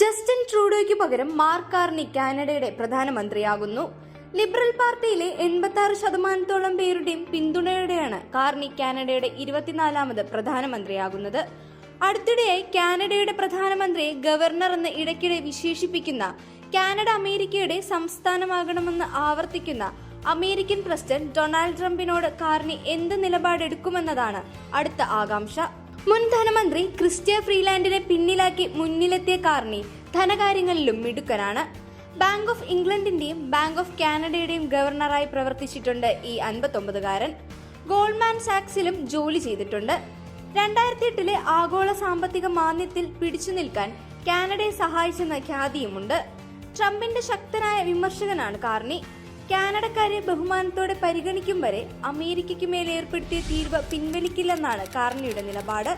Justin ട്രൂഡോയ്ക്ക് പകരം mark Carney കാനഡയുടെ പ്രധാനമന്ത്രിയാകുന്നു. Liberal പാർട്ടിയിലെ എൺപത്തി ആറ് ശതമാനത്തോളം പേരുടെയും പിന്തുണയോടെയാണ് കാർണി കാനഡയുടെ ഇരുപത്തിനാലാമത് പ്രധാനമന്ത്രിയാകുന്നത്. അടുത്തിടെയായി കാനഡയുടെ പ്രധാനമന്ത്രിയെ ഗവർണർ എന്ന് ഇടയ്ക്കിടെ വിശേഷിപ്പിക്കുന്ന കാനഡ അമേരിക്കയുടെ സംസ്ഥാനമാകണമെന്ന് ആവർത്തിക്കുന്ന അമേരിക്കൻ പ്രസിഡന്റ് ഡൊണാൾഡ് ട്രംപിനോട് കാർണി എന്ത് നിലപാടെടുക്കുമെന്നതാണ് അടുത്ത ആകാംക്ഷ. മുൻ ധനമന്ത്രി ക്രിസ്റ്റ്യ ഫ്രീലാൻഡിനെ പിന്നിലാക്കി മുന്നിലെത്തിയ കാർണി ധനകാര്യങ്ങളിലും മിടുക്കനാണ്. ബാങ്ക് ഓഫ് ഇംഗ്ലണ്ടിന്റെയും ബാങ്ക് ഓഫ് കാനഡയുടെയും ഗവർണറായി പ്രവർത്തിച്ചിട്ടുണ്ട് ഈ അൻപത്തൊമ്പതുകാരൻ. ഗോൾഡ്മാൻ സാക്സിലും ജോലി ചെയ്തിട്ടുണ്ട്. രണ്ടായിരത്തി എട്ടിലെ ആഗോള സാമ്പത്തിക മാന്ദ്യത്തിൽ പിടിച്ചു നിൽക്കാൻ കാനഡയെ സഹായിച്ചെന്ന ഖ്യാതിയുമുണ്ട്. ട്രംപിന്റെ ശക്തനായ വിമർശകനാണ് കാർണി. കാനഡക്കാരെ ബഹുമാനത്തോടെ പരിഗണിക്കും വരെ അമേരിക്കയ്ക്ക് മേൽ ഏർപ്പെടുത്തിയ തീരുവ പിൻവലിക്കില്ലെന്നാണ് കാർണിയുടെ നിലപാട്.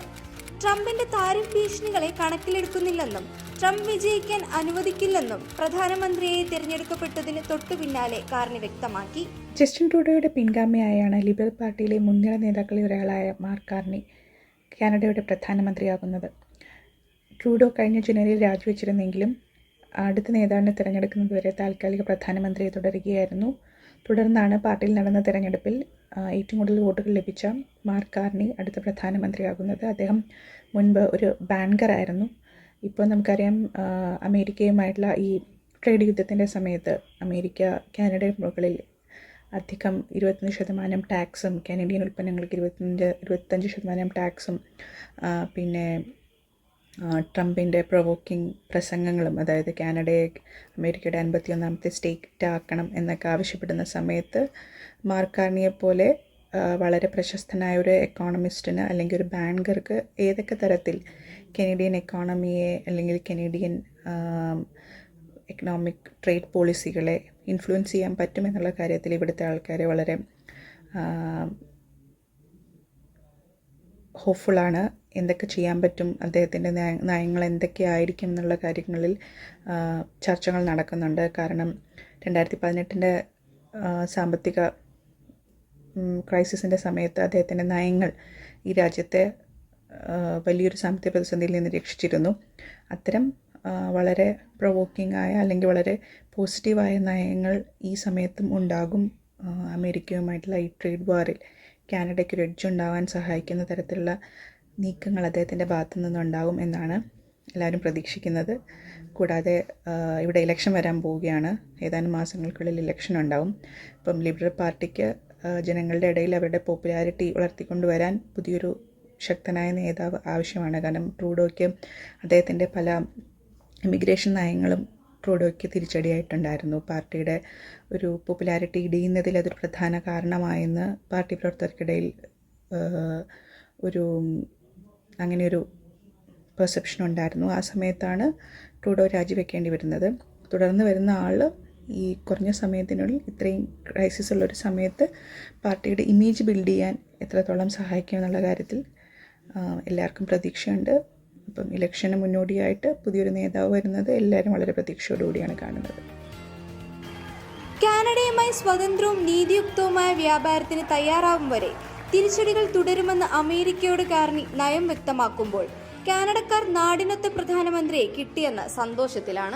ട്രംപിന്റെ താരിഫ് ഭീഷണികളെ കണക്കിലെടുക്കുന്നില്ലെന്നും ട്രംപ് വിജയിക്കാൻ അനുവദിക്കില്ലെന്നും പ്രധാനമന്ത്രിയെ തിരഞ്ഞെടുക്കപ്പെട്ടതിന് തൊട്ടു പിന്നാലെ കാർണി വ്യക്തമാക്കി. ജസ്റ്റിൻ ട്രൂഡോയുടെ പിൻഗാമിയായാണ് ലിബറൽ പാർട്ടിയിലെ മുൻനിര നേതാക്കളിൽ ഒരാളായ മാർക്ക് കാർണി കാനഡയുടെ പ്രധാനമന്ത്രിയാകുന്നത്. ട്രൂഡോ കഴിഞ്ഞ ജനുവരിയിൽ രാജിവെച്ചിരുന്നെങ്കിലും അടുത്ത നേതാവിനെ തിരഞ്ഞെടുക്കുന്നതുവരെ താൽക്കാലിക പ്രധാനമന്ത്രിയെ തുടരുകയായിരുന്നു. തുടർന്നാണ് പാർട്ടിയിൽ നടന്ന തിരഞ്ഞെടുപ്പിൽ ഏറ്റവും കൂടുതൽ വോട്ടുകൾ ലഭിച്ച മാർക്ക് കാർണി അടുത്ത പ്രധാനമന്ത്രിയാകുന്നത്. അദ്ദേഹം മുൻപ് ഒരു ബാങ്കറായിരുന്നു ഇപ്പോൾ നമുക്കറിയാം അമേരിക്കയുമായിട്ടുള്ള ഈ ട്രേഡ് യുദ്ധത്തിന്റെ സമയത്ത് അമേരിക്ക കാനഡയുടെ മുകളിൽ അധികം ഇരുപത്തഞ്ച് ശതമാനം ടാക്സും കാനഡിയൻ ഉൽപ്പന്നങ്ങൾക്ക് ഇരുപത്തഞ്ച് ഇരുപത്തഞ്ച് ശതമാനം ടാക്സും പിന്നെ ട്രംപിന്റെ പ്രൊവോക്കിംഗ് പ്രസംഗങ്ങളും അതായത് കാനഡയെ അമേരിക്കയുടെ അൻപത്തിയൊന്നാമത്തെ സ്റ്റേറ്റ് ആക്കണം എന്നൊക്കെ ആവശ്യപ്പെടുന്ന സമയത്ത് മാർക്കാർണിയെ പോലെ വളരെ പ്രശസ്തനായ ഒരു എക്കോണമിസ്റ്റിന് അല്ലെങ്കിൽ ഒരു ബാങ്കർക്ക് ഏതൊക്കെ തരത്തിൽ കനേഡിയൻ എക്കോണമിയെ അല്ലെങ്കിൽ കനേഡിയൻ എക്കണോമിക് ട്രേഡ് പോളിസികളെ ഇൻഫ്ലുവൻസ് ചെയ്യാൻ പറ്റുമെന്നുള്ള കാര്യത്തിൽ ഇവിടുത്തെ ആൾക്കാരെ വളരെ ഹോപ്പ്ഫുള്ളാണ് എന്തൊക്കെ ചെയ്യാൻ പറ്റും അദ്ദേഹത്തിന്റെ നയ- നയങ്ങൾ എന്തൊക്കെയായിരിക്കും എന്നുള്ള കാര്യങ്ങളിൽ ചർച്ചകൾ നടക്കുന്നുണ്ട്. കാരണം രണ്ടായിരത്തി പതിനെട്ടിന്റെ സാമ്പത്തിക ക്രൈസിസിന്റെ സമയത്ത് അദ്ദേഹത്തിന്റെ നയങ്ങൾ ഈ രാജ്യത്തെ വലിയൊരു സാമ്പത്തിക പ്രതിസന്ധിയിൽ നിന്ന് രക്ഷിച്ചിരുന്നു. അത്തരം വളരെ പ്രൊവോക്കിംഗ് ആയ അല്ലെങ്കിൽ വളരെ പോസിറ്റീവായ നയങ്ങൾ ഈ സമയത്തും ഉണ്ടാകും. അമേരിക്കയുമായിട്ടുള്ള ഈ ട്രേഡ് വാറിൽ കാനഡയ്ക്ക് ഒരു എഡ്ജ് ഉണ്ടാവാൻ സഹായിക്കുന്ന തരത്തിലുള്ള നീക്കങ്ങൾ അദ്ദേഹത്തിന്റെ ഭാഗത്തു നിന്നുണ്ടാവും എന്നാണ് എല്ലാവരും പ്രതീക്ഷിക്കുന്നത്. കൂടാതെ ഇവിടെ ഇലക്ഷൻ വരാൻ പോവുകയാണ്. ഏതാനും മാസങ്ങൾക്കുള്ളിൽ ഇലക്ഷൻ ഉണ്ടാവും. ഇപ്പം ലിബറൽ പാർട്ടിക്ക് ജനങ്ങളുടെ ഇടയിൽ അവരുടെ പോപ്പുലാരിറ്റി വളർത്തിക്കൊണ്ടുവരാൻ പുതിയൊരു ശക്തനായ നേതാവ് ആവശ്യമാണ്. കാരണം ട്രൂഡോയ്ക്ക് അദ്ദേഹത്തിന്റെ പല ഇമിഗ്രേഷൻ നയങ്ങളും ട്രൂഡോയ്ക്ക് തിരിച്ചടിയായിട്ടുണ്ടായിരുന്നു. പാർട്ടിയുടെ ഒരു പോപ്പുലാരിറ്റി ഇടിയുന്നതിൽ അതൊരു പ്രധാന കാരണമായെന്ന് പാർട്ടി പ്രവർത്തകർക്കിടയിൽ ഒരു അങ്ങനെ ഒരു പെർസെപ്ഷൻ ഉണ്ടായിരുന്നു. ആ സമയത്താണ് ട്രൂഡോ രാജിവെക്കേണ്ടി വരുന്നത്. തുടർന്ന് വരുന്ന ആൾ ഈ കുറഞ്ഞ സമയത്തിനുള്ളിൽ ഇത്രയും ക്രൈസിസ് ഉള്ളൊരു സമയത്ത് പാർട്ടിയുടെ ഇമേജ് ബിൽഡ് ചെയ്യാൻ എത്രത്തോളം സഹായിക്കും എന്നുള്ള കാര്യത്തിൽ എല്ലാവർക്കും പ്രതീക്ഷയുണ്ട്. അപ്പം ഇലക്ഷന് മുന്നോടിയായിട്ട് പുതിയൊരു നേതാവ് വരുന്നത് എല്ലാവരും വളരെ പ്രതീക്ഷയോടുകൂടിയാണ് കാണുന്നത്. കാനഡയുമായി സ്വതന്ത്രവും നീതിയുക്തവുമായ വ്യാപാരത്തിന് തയ്യാറാവും വരെ തിരിച്ചടികൾ തുടരുമെന്ന് അമേരിക്കയോട് കാരണി നയം വ്യക്തമാക്കുമ്പോൾ കാനഡക്കാർ നാടിനൊത്ത പ്രധാനമന്ത്രിയെ കിട്ടിയെന്ന സന്തോഷത്തിലാണ്